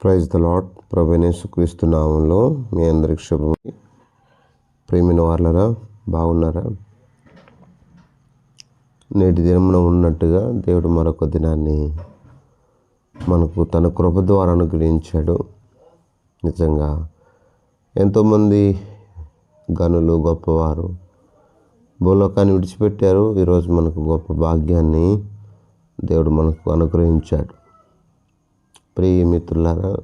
Praise the lot ప్రభునేసుక్రీస్తు నామంలో మీ అందరికి శుభం. ప్రేమిన వాళ్ళరా బాగున్నారా? నేటి దినమున ఉన్నట్టుగా దేవుడు మరొక దినాన్ని మనకు తన కృప ద్వారా అనుగ్రహించాడు. నిజంగా ఎంతోమంది గనులు గొప్పవారు భూలోకాన్ని విడిచిపెట్టారు. ఈరోజు మనకు గొప్ప భాగ్యాన్ని దేవుడు మనకు అనుగ్రహించాడు. ప్రియమిత్రులారా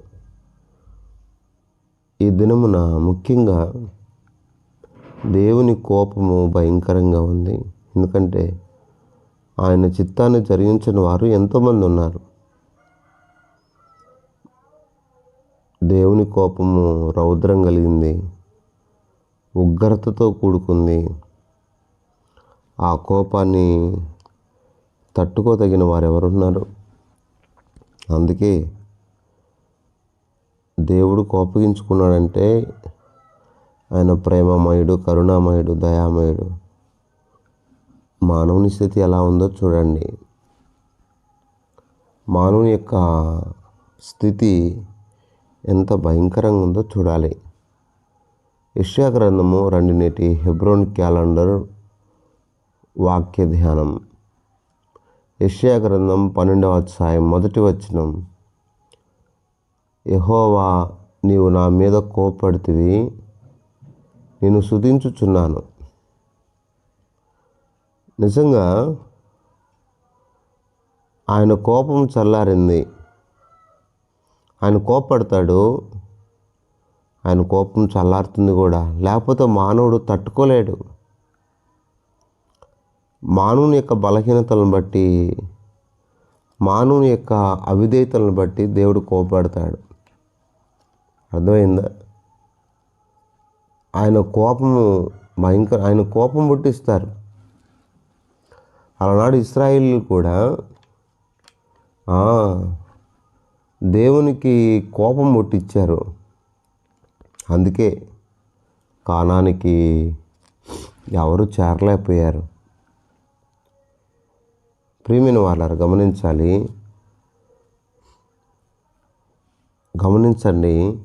ఈ దినమున ముఖ్యంగా దేవుని కోపము భయంకరంగా ఉంది. ఎందుకంటే ఆయన చిత్తాన్ని జరిగించిన వారు ఎంతోమంది ఉన్నారు. దేవుని కోపము రౌద్రం కలిగింది. ఉగ్రతతో కూడుకుంది. ఆ కోపాన్ని తట్టుకోదగిన వారు ఎవరున్నారు అందుకే దేవుడు కోపగించుకున్నాడంటే ఆయన ప్రేమమయుడు కరుణామయుడు దయామయుడు. మానవుని స్థితి ఎలా ఉందో చూడండి. మానవుని యొక్క స్థితి ఎంత భయంకరంగా ఉందో చూడాలి. యష్యా గ్రంథము రెండునేటి హెబ్రోన్ క్యాలెండర్ వాక్య ధ్యానం యష్యా గ్రంథం పన్నెండవ అధ్యాయం మొదటి వచనం. యహోవా నీవు నా మీద కోపడితివి నేను శుతించుచున్నాను నిజంగా ఆయన కోపం చల్లారింది. ఆయన కోపడతాడు ఆయన కోపం చల్లారుతుంది కూడా. లేకపోతే మానవుడు తట్టుకోలేడు. మానవుని యొక్క బలహీనతలను బట్టి మానవుని యొక్క అవిధేయతలను బట్టి దేవుడు కోపడతాడు. అర్థమైందా? ఆయన కోపము భయంకర ఆయన కోపం పుట్టిస్తారు. అలనాడు ఇస్రాయిల్ కూడా దేవునికి కోపం పుట్టించారు అందుకే కానానికి ఎవరు చేరలేకపోయారు. ప్రియమైన వాళ్ళారు గమనించాలి. గమనించండి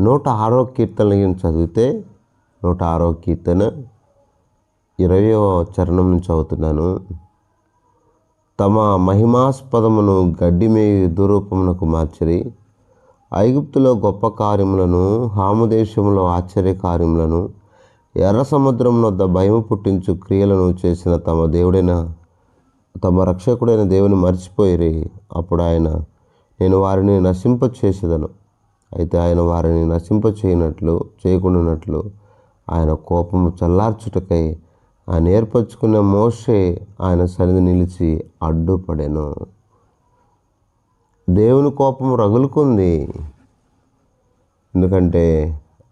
నూట ఆరో కీర్తనలు చదివితే నూట ఆరో కీర్తన ఇరవయో చరణం నుంచి చదువుతున్నాను. తమ మహిమాస్పదమును గడ్డిమే దురూపమునకు మార్చిరి. ఐగుప్తులో గొప్ప కార్యములను హాముదేశంలో ఆశ్చర్య కార్యములను ఎర్ర సముద్రం వద్ద భయము పుట్టించు క్రియలను చేసిన తమ దేవుడైన తమ రక్షకుడైన దేవుని మర్చిపోయిరి. అప్పుడు ఆయన నేను వారిని నశింప చేసేదను అయితే ఆయన వారిని నశింప చేయనట్లు చేయకుండానట్లు ఆయన కోపము చల్లార్చుటకై ఆయన ఏర్పరచుకున్న మోషే ఆయన సన్నిధి నిలిచి అడ్డుపడెను. దేవుని కోపం రగులుకుంది. ఎందుకంటే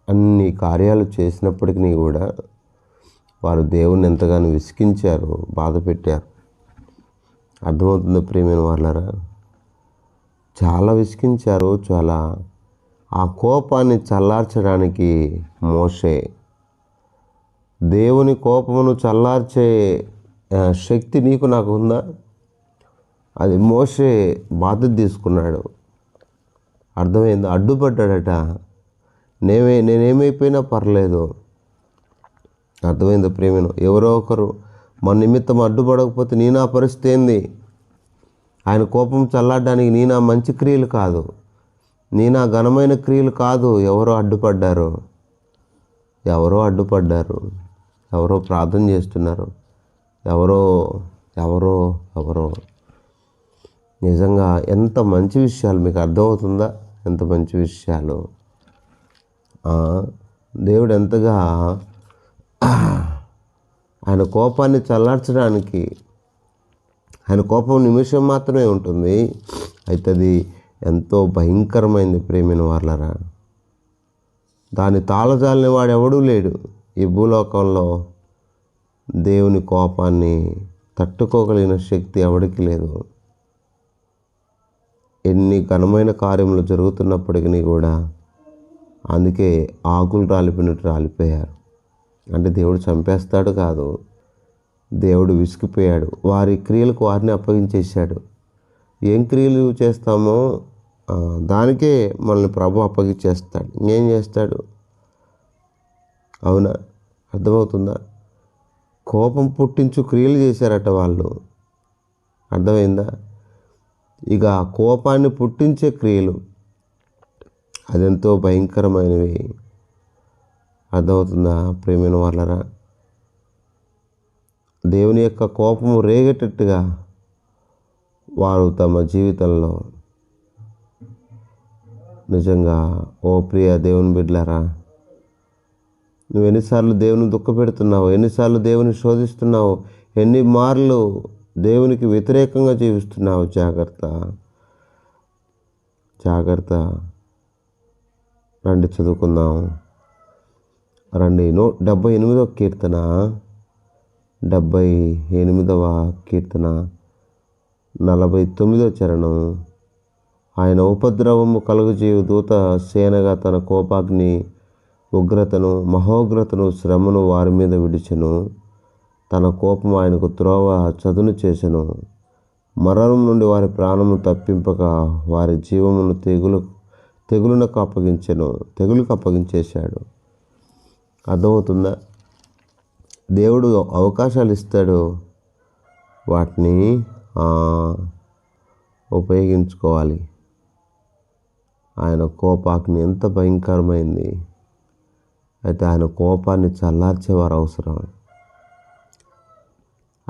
అన్ని కార్యాలు చేసినప్పటికీ కూడా వారు దేవుని ఎంతగానో విసిగించారు బాధ పెట్టారు. అర్థమవుతుంది ప్రేమైన వాళ్ళరా చాలా విసిగించారు చాలా ఆ కోపాన్ని చల్లార్చడానికి మోషే దేవుని కోపమును చల్లార్చే శక్తి నీకు నాకు ఉందా? అది మోసే బాధ్యత తీసుకున్నాడు. అర్థమైంది? అడ్డుపడ్డాడట. నేమే నేనేమైపోయినా పర్లేదు. అర్థమైంది ప్రేమను? ఎవరో ఒకరు మన నిమిత్తం అడ్డుపడకపోతే నీ నా పరిస్థితి ఏంది? ఆయన కోపం చల్లాడడానికి నీ నా మంచి క్రియలు కాదు. నీ నా ఘనమైన క్రియలు కాదు. ఎవరో అడ్డుపడ్డారు. ఎవరో అడ్డుపడ్డారు. ఎవరో ప్రార్థన చేస్తున్నారు. ఎవరో ఎవరో ఎవరో. నిజంగా ఎంత మంచి విషయాలు మీకు అర్థమవుతుందా? ఎంత మంచి విషయాలు? దేవుడు ఎంతగా ఆయన కోపాన్ని చల్లార్చడానికి ఆయన కోపం నిమిషం మాత్రమే ఉంటుంది. అయితే అది ఎంతో భయంకరమైంది ప్రేమిన వాళ్ళరా దాని తాళజాలని వాడెవడూ లేడు. ఈ భూలోకంలో దేవుని కోపాన్ని తట్టుకోగలిగిన శక్తి ఎవడికి లేదు. ఎన్ని ఘనమైన కార్యములు జరుగుతున్నప్పటికీ కూడా అందుకే ఆకులు రాలిపోయినట్టు రాలిపోయారు. అంటే దేవుడు చంపేస్తాడు కాదు దేవుడు విసిగిపోయాడు. వారి క్రియలకు వారిని అప్పగించేశాడు. ఏం క్రియలు చేస్తామో దానికే మనల్ని ప్రభు అప్పగిచ్చేస్తాడు ఇంకేం చేస్తాడు? అవునా? అర్థమవుతుందా? కోపం పుట్టించు క్రియలు చేశారట వాళ్ళు. అర్థమైందా? ఇక ఆ కోపాన్ని పుట్టించే క్రియలు అదెంతో భయంకరమైనవి. అర్థమవుతుందా ప్రేమైన వాళ్ళరా? దేవుని యొక్క కోపము రేగేటట్టుగా వారు తమ జీవితంలో నిజంగా ఓ ప్రియ దేవుని బిడ్డలారా నువ్వు ఎన్నిసార్లు దేవుని దుఃఖపెడుతున్నావు ఎన్నిసార్లు దేవుని శోధిస్తున్నావు ఎన్ని మార్లు దేవునికి వ్యతిరేకంగా జీవిస్తున్నావు? జాగ్రత్త జాగ్రత్త. రండి చదువుకుందాం. రండి నూ డెబ్బై ఎనిమిదవ కీర్తన డెబ్బై ఎనిమిదవ కీర్తన. నలభై తొమ్మిదో చరణం. ఆయన ఉపద్రవము కలుగజేయు దూత సేనగా తన కోపాగ్ని ఉగ్రతను మహోగ్రతను శ్రమను వారి మీద విడిచెను. తన కోపం ఆయనకు త్రోవ చదును చేసెను. మరణం నుండి వారి ప్రాణము తప్పింపక వారి జీవమును తెగులు తెగులునకు అప్పగించెను తెగులకు అప్పగించేశాడు. అర్థమవుతుందా? దేవుడు అవకాశాలు ఇస్తాడు. వాటిని ఉపయోగించుకోవాలి. ఆయన కోపాగ్ని ఎంత భయంకరమైంది. అయితే ఆయన కోపాన్ని చల్లార్చేవారు అవసరం.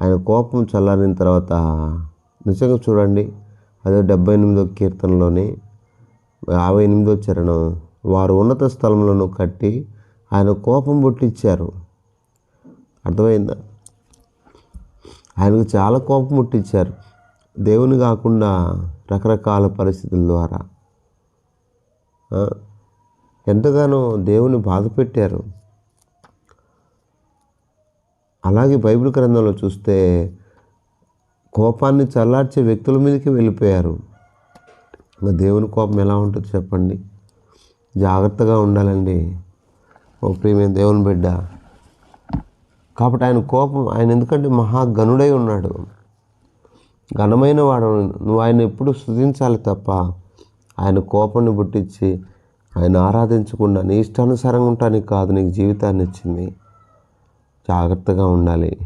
ఆయన కోపం చల్లారిన తర్వాత నిజంగా చూడండి అదే డెబ్బై ఎనిమిదో కీర్తనలోని యాభై ఎనిమిదో చరణం వారు ఉన్నత స్థలంలోనూ కట్టి ఆయన కోపం పుట్టించారు. అర్థమైందా? ఆయనకు చాలా కోపం ముట్టించారు. దేవుని కాకుండా రకరకాల పరిస్థితుల ద్వారా. ఎంతగానో దేవుని బాధ పెట్టారు. అలాగే బైబిల్ గ్రంథంలో చూస్తే కోపాన్ని చల్లార్చే వ్యక్తుల మీదకి వెళ్ళిపోయారు. ఇంకా దేవుని కోపం ఎలా ఉంటుందో చెప్పండి. జాగ్రత్తగా ఉండాలండి. ఓ ప్రియమైన దేవుని బిడ్డ. కాబట్టి ఆయన కోపం ఆయన ఎందుకంటే మహాగణుడై ఉన్నాడు. ఘనమైన వాడు. నువ్వు ఆయన ఎప్పుడు స్థుతించాలి తప్ప ఆయన కోపాన్ని పుట్టించి ఆయన ఆరాధించకుండా నీ ఇష్టానుసారంగా ఉంటానికి కాదు నీకు జీవితాన్ని ఇచ్చింది. జాగ్రత్తగా ఉండాలి.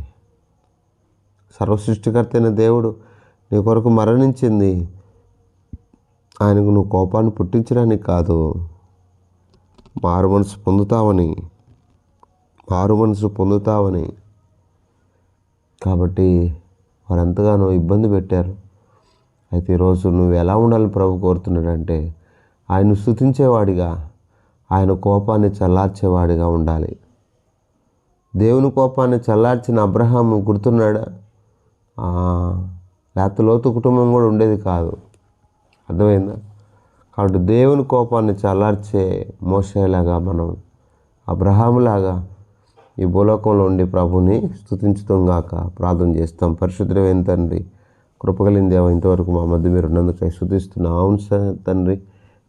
సర్వసృష్టికర్త అయిన దేవుడు నీ కొరకు మరణించింది. ఆయనకు నువ్వు కోపాన్ని పుట్టించడానికి కాదు మారు మనసు పొందుతావని మారు మనసు పొందుతావని. కాబట్టి వారు ఎంతగానో ఇబ్బంది పెట్టారు. అయితే ఈరోజు నువ్వు ఎలా ఉండాలని ప్రభు కోరుతున్నాడంటే ఆయన స్థుతించేవాడిగా ఆయన కోపాన్ని చల్లార్చేవాడిగా ఉండాలి. దేవుని కోపాన్ని చల్లార్చిన అబ్రహాం గుర్తున్నాడా? లేకపోతే లోతు కుటుంబం కూడా ఉండేది కాదు. అర్థమైందా? కాబట్టి దేవుని కోపాన్ని చల్లార్చే మోసేలాగా మనం అబ్రహాములాగా ఈ భూలోకంలో ఉండి ప్రభుని స్థుతించుతాం గాక ప్రార్థన చేస్తాం. పరిశుద్ధమైన తండ్రి కృపగలిన దేవ ఇంతవరకు మా మధ్య మీరు ఉన్నందుకై స్థుతిస్తున్నాం అవును సార్ తండ్రి.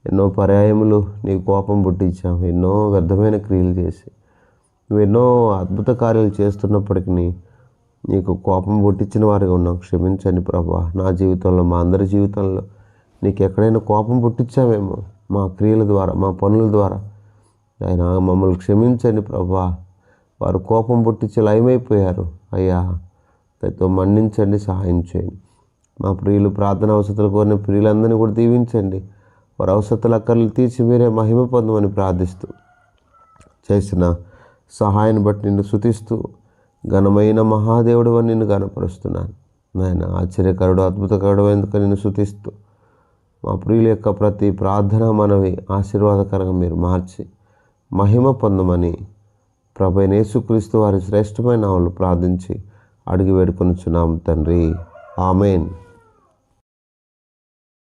ఎన్నో పర్యాయములు నీ కోపం పుట్టించాం ఎన్నో వ్యర్థమైన క్రియలు చేసి నువ్వు ఎన్నో అద్భుత కార్యాలు చేస్తున్నప్పటికీ నీకు కోపం పుట్టించిన వారిగా ఉన్నాం క్షమించండి ప్రభా నా జీవితంలో మా అందరి జీవితంలో నీకు ఎక్కడైనా కోపం పుట్టించామేమో మా క్రియల ద్వారా మా పనుల ద్వారా. ఆయన మమ్మల్ని క్షమించండి ప్రభా. వారు కోపం పుట్టించి లయమైపోయారు. అయ్యా దయతో మన్నించండి సహాయం చేయండి. మా ప్రియులు ప్రార్థన అవసరాలు కోరిన ప్రియులందరినీ కూడా దీవించండి. వారి అవసరాలు అక్కర్లు తీర్చి మీరే మహిమ పొందమని ప్రార్థిస్తూ చేసిన సహాయాన్ని బట్టి నిన్ను శుతిస్తూ ఘనమైన మహాదేవుడు అని నిన్ను గనపరుస్తున్నాను నాయన ఆశ్చర్యకరుడు అద్భుతకరుడు ఎందుకు నిన్ను శుతిస్తూ మా ప్రియుల యొక్క ప్రతి ప్రార్థన మనవి ఆశీర్వాదకరంగా మీరు మార్చి మహిమ పొందమని ప్రభు యేసుక్రీస్తు వారి శ్రేష్టమైన నామములో ప్రార్థించి అడిగి వేడుకొనుచున్నాం తండ్రి. ఆమెన్.